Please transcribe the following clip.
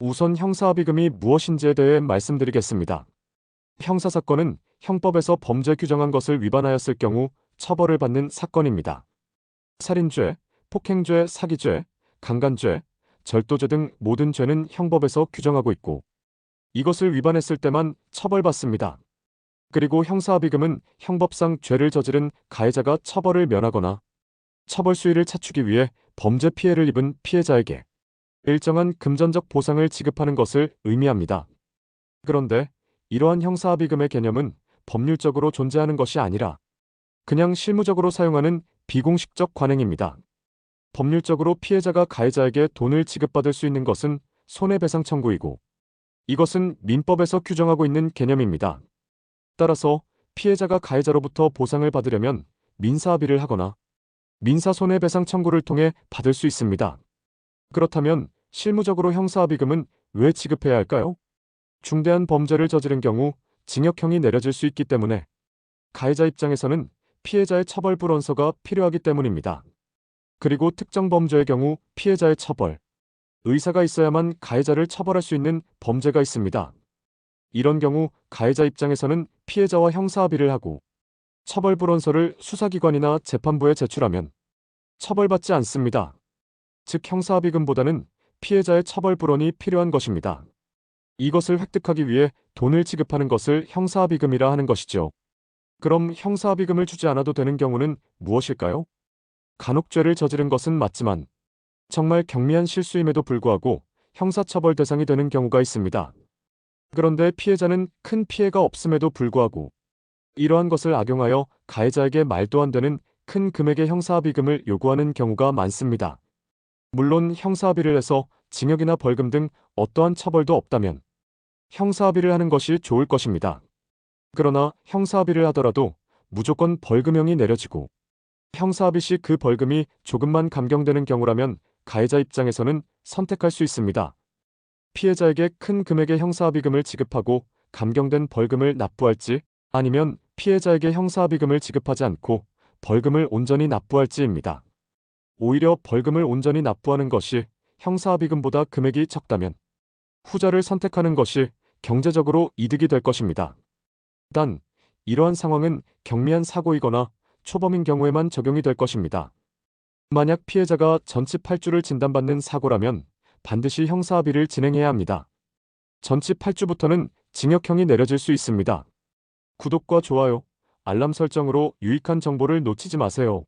우선 형사합의금이 무엇인지에 대해 말씀드리겠습니다. 형사사건은 형법에서 범죄 규정한 것을 위반하였을 경우 처벌을 받는 사건입니다. 살인죄, 폭행죄, 사기죄, 강간죄, 절도죄 등 모든 죄는 형법에서 규정하고 있고 이것을 위반했을 때만 처벌받습니다. 그리고 형사합의금은 형법상 죄를 저지른 가해자가 처벌을 면하거나 처벌 수위를 찾추기 위해 범죄 피해를 입은 피해자에게 일정한 금전적 보상을 지급하는 것을 의미합니다. 그런데 이러한 형사합의금의 개념은 법률적으로 존재하는 것이 아니라 그냥 실무적으로 사용하는 비공식적 관행입니다. 법률적으로 피해자가 가해자에게 돈을 지급받을 수 있는 것은 손해배상 청구이고 이것은 민법에서 규정하고 있는 개념입니다. 따라서 피해자가 가해자로부터 보상을 받으려면 민사합의를 하거나 민사 손해배상 청구를 통해 받을 수 있습니다. 그렇다면 실무적으로 형사합의금은 왜 지급해야 할까요? 중대한 범죄를 저지른 경우 징역형이 내려질 수 있기 때문에 가해자 입장에서는 피해자의 처벌 불원서가 필요하기 때문입니다. 그리고 특정 범죄의 경우 피해자의 처벌, 의사가 있어야만 가해자를 처벌할 수 있는 범죄가 있습니다. 이런 경우 가해자 입장에서는 피해자와 형사합의를 하고 처벌 불원서를 수사기관이나 재판부에 제출하면 처벌받지 않습니다. 즉 형사합의금보다는 피해자의 처벌 불원이 필요한 것입니다. 이것을 획득하기 위해 돈을 지급하는 것을 형사합의금이라 하는 것이죠. 그럼 형사합의금을 주지 않아도 되는 경우는 무엇일까요? 간혹죄를 저지른 것은 맞지만 정말 경미한 실수임에도 불구하고 형사처벌 대상이 되는 경우가 있습니다. 그런데 피해자는 큰 피해가 없음에도 불구하고 이러한 것을 악용하여 가해자에게 말도 안 되는 큰 금액의 형사합의금을 요구하는 경우가 많습니다. 물론 형사합의를 해서 징역이나 벌금 등 어떠한 처벌도 없다면 형사합의를 하는 것이 좋을 것입니다. 그러나 형사합의를 하더라도 무조건 벌금형이 내려지고 형사합의 시 그 벌금이 조금만 감경되는 경우라면 가해자 입장에서는 선택할 수 있습니다. 피해자에게 큰 금액의 형사합의금을 지급하고 감경된 벌금을 납부할지 아니면 피해자에게 형사합의금을 지급하지 않고 벌금을 온전히 납부할지입니다. 오히려 벌금을 온전히 납부하는 것이 형사합의금보다 금액이 적다면 후자를 선택하는 것이 경제적으로 이득이 될 것입니다. 단, 이러한 상황은 경미한 사고이거나 초범인 경우에만 적용이 될 것입니다. 만약 피해자가 전치 8주를 진단받는 사고라면 반드시 형사합의를 진행해야 합니다. 전치 8주부터는 징역형이 내려질 수 있습니다. 구독과 좋아요, 알람 설정으로 유익한 정보를 놓치지 마세요.